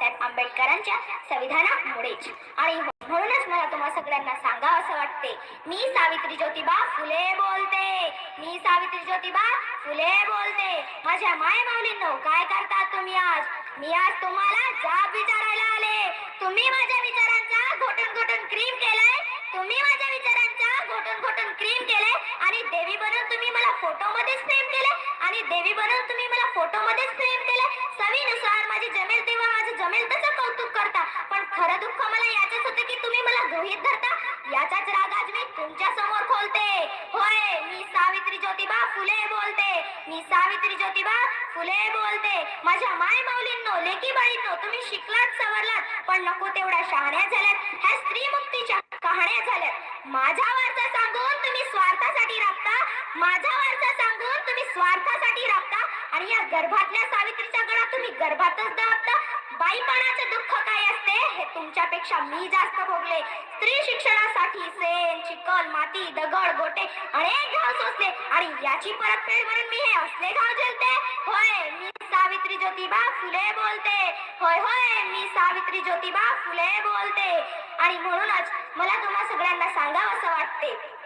बाबासाहेब आंबेडकरांच्या संविधानामुळेच आणि म्हणूनच मला तुम्हा सगळ्यांना सांगा असं वाटते. मी सावित्री ज्योतिबा फुले बोलते. मी सावित्री ज्योतिबा फुले बोलते. माझ्या माय माऊलींनो काय करतात तुम्ही आज? मी आज तुम्हाला जाब विचारायला आले. तुम्ही माझ्या विचारांचा घोटून घोटून क्रीम केलाय. तुम्ही माझ्या विचारांचा घोटून घोटून क्रीम केलाय. आणि देवी बनून तुम्ही मला फोटो मध्येच फ्रेम केले आणि देवी बनून तुम्ही मला फोटो मध्येच फ्रेम केले चवीनुसार माझी जमेल तेव्हा माझं जमेल तसं कौतुक करता पण खरं दुःख मला याचंच होतं की तुम्ही मला गृहीत धरता याचाच राग आज मी तुमच्यासमोर खोलते होय मी सावित्री ज्योतिबा फुले बोलते. मी सावित्री ज्योतिबा फुले बोलते. माझ्या माय माऊलींनो लेकी बाळींनो तुम्ही शिकलात सवरलात पण नको तेवढ्या शहाण्या झाल्यात. ह्या स्त्री मुक्तीच्या कहाण्या झाल्यात. माझ्या वारसा सांग तुम्ही स्वार्थासाठी राबता. माझा वारसा सांगून तुम्ही स्वार्थासाठी राबता. आणि या गर्भातल्या सावित्रीच्या गळात तुम्ही गर्भातच दाबता. बाईपणाचे दुःख काय असते हे तुमच्यापेक्षा मी जास्त भोगले. स्त्री शिक्षणासाठी सेन चिकल माती दगड गोटे अनेक घाव सोसले. आणि याची परतफेड म्हणून मी हे असले घाव झेलते. होय मी सावित्री ज्योतिबा फुले बोलते. होय होय मी सावित्री ज्योतिबा फुले बोलते. आणि म्हणूनच मला तुम्हा सगळ्यांना सांगावं असं वाटते.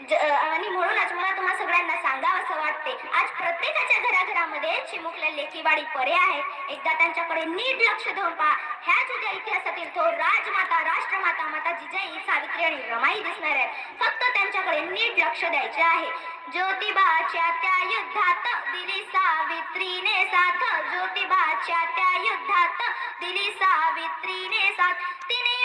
आणि म्हणूनच मला तुम्हा सगळ्यांना सांगावं असं वाटते आज प्रत्येकाच्या घराघरामध्ये चिमुकल्या लेखीवाडी परे आहेत. एकदा त्यांच्याकडे नीट लक्ष देऊन पहा. ह्या तुझ्या इतिहासातील थोर राजमाता राष्ट्रमाता माता जिजाई सावित्री आणि रमाई दिसणार आहेत. फक्त त्यांच्याकडे नीट लक्ष द्यायचे आहे. ज्योतिबाच्या त्या युद्धात दिली सावित्रीने साथ. ज्योतिबाच्या त्या युद्धात दिली सावित्रीने साथ. तिने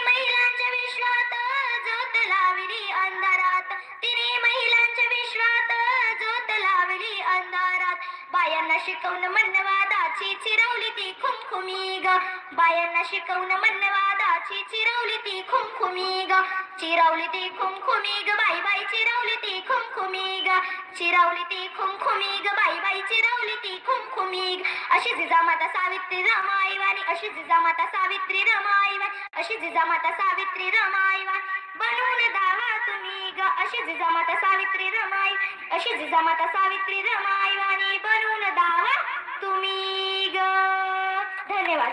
बायांना शिकवून मन्नवादाची चिरवली ती खुमखुमी ग. बायांना शिकवून मन्नवादाची चिरवली ती खुमखुमी ग. चिरवली ती खुमखुमी ग बाई बाई चिरवली ती खुमखुमी ग. चिरवली ती खुमखुमी ग बाई बाई चिरवली ती खुमखुमी ग. अशी जिजामाता सावित्री रमाईवाणी अशी जिजामाता सावित्री रमाईवाणी अशी जिजामाता सावित्री रमाईवाणी. बनून दावा तुम्ही ग अशी जिजामाता सावित्री रमाई अशी जिजामाता सावित्री रमाईवाणी. बनून तुम्ही ग. धन्यवाद.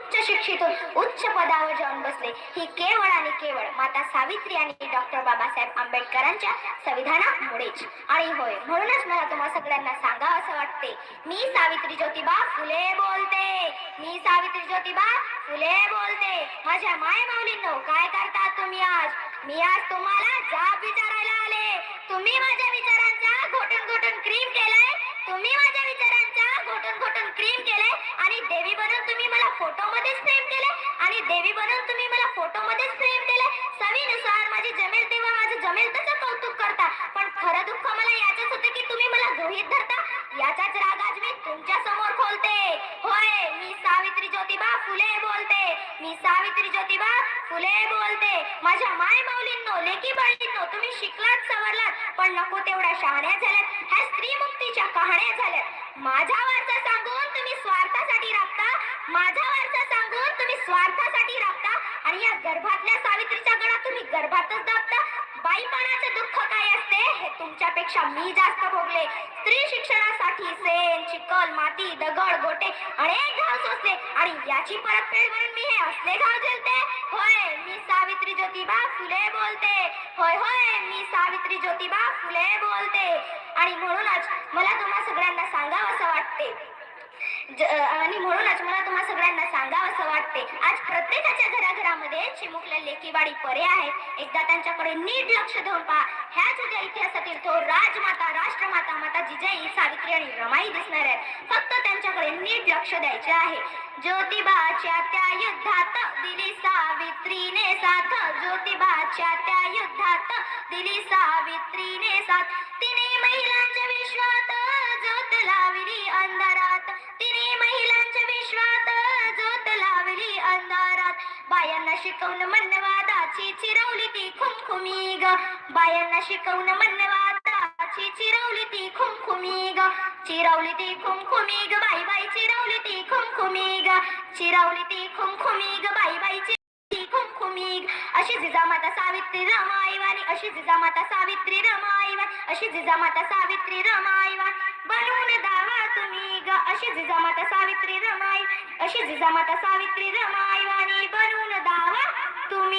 उच्च शिक्षितून उच्च पदावर जाऊन बसले. ही केवळ आणि केवळ माता सावित्री आणि डॉक्टर बाबासाहेब आंबेडकरांच्या संविधानामुळेच. आणि होय म्हणूनच मला तुम्हा सगळ्यांना सांगावं असं वाटते. मी सावित्री ज्योतिबा फुले बोलते. मी सावित्री ज्योतिबा फुले बोलते. माझ्या माय माऊलींनो काय करतात तुम्ही आज? मी आज तुम्हाला जाब विचारायला आले. तुम्ही माझ्या विचारांचा घोटून घोटून क्रीम केलाय? तुम्ही माझ्या विचारांचा घोटून घोटून क्रीम केले आणि देवी बनून तुम्ही मला फोटो मध्येच फ्रेम केले आणि देवी बनून तुम्ही मला फोटो मध्येच फ्रेम केले सवीनुसार माझी जमेल तेव्हा माझं जमेल तसं कौतुक करता. पण खरं दुःख मला याचंच होतं की तुम्ही मला गृहीत धरता. याचाच राग आज मी तुमच्यासमोर खोलते. होय मी सावित्री ज्योतिबा फुले बोलते. मी सावित्री ज्योतिबा फुले बोलते. माझ्या माय माऊलींनो लेकी बाळींनो तुम्ही शिकलात सवरलात पण नको तेवढ्या शहाण्या झाल्यात. ह्या स्त्री मुक्तीच्या कहाण्या झाल्यात. माझा वारसा सांगून तुम्ही स्वार्थासाठी राबता. माझा वारसा सांगून तुम्ही स्वार्थासाठी राबता. आणि या गर्भातल्या सावित्रीच्या गळा तुम्ही गर्भातच दाबता दुःख काय असते? हे तुमच्यापेक्षा मी जास्त भोगले. स्त्री शिक्षणासाठी सेन चिखल माती दगड गोटे अनेक घाव सोसले. आणि याची परतफेड म्हणून मी हे असले घाव झेलते. होय मी सावित्री ज्योतिबा फुले बोलते. होय होय मी सावित्री ज्योतिबा फुले बोलते. आणि म्हणूनच मला तुम्हा सगळ्यांना सांगावं असं वाटते. आणि म्हणूनच मला तुम्हा सगळ्यांना सांगावं असं वाटते आज प्रत्येकाच्या घराघरामध्ये चिमुकल्या लेकीवाडी परे आहेत. एकदा त्यांच्याकडे नीट लक्ष देऊन पहा. ह्या तुझ्या इतिहासातील तो राजमाता राष्ट्रमाता माता जिजाई सावित्री आणि रमाई दिसणार आहेत. फक्त त्यांच्याकडे नीट लक्ष द्यायचे आहे. ज्योतिबाच्या त्या युद्धात दिली सावित्रीने साथ. ज्योतिबाच्या त्या युद्धात दिली सावित्रीने साथ. तिने महिलांच्या विश्वात शिकवून मन्नवादाची चिरवली ती खुमखुमी ग बायांना शिकवून मन्नवादाची चिरवली ती खुमखुमी ग चिरवली ती खुमखुमी ग बाई बाई चिरवली ती खुमखुमी ग चिरवली ती खुमखुमी ग बाई बाई अशी जिजामाता सावित्री रमाईवाणी अशी जिजामाता सावित्री रमाईवाणी अशी जिजामाता सावित्री रमाईवाणी बनवून दावा अशी जिजामाता सावित्री रमाई अशी जिजामाता सावित्री रमाई वाणी बनून दावा तुम्ही.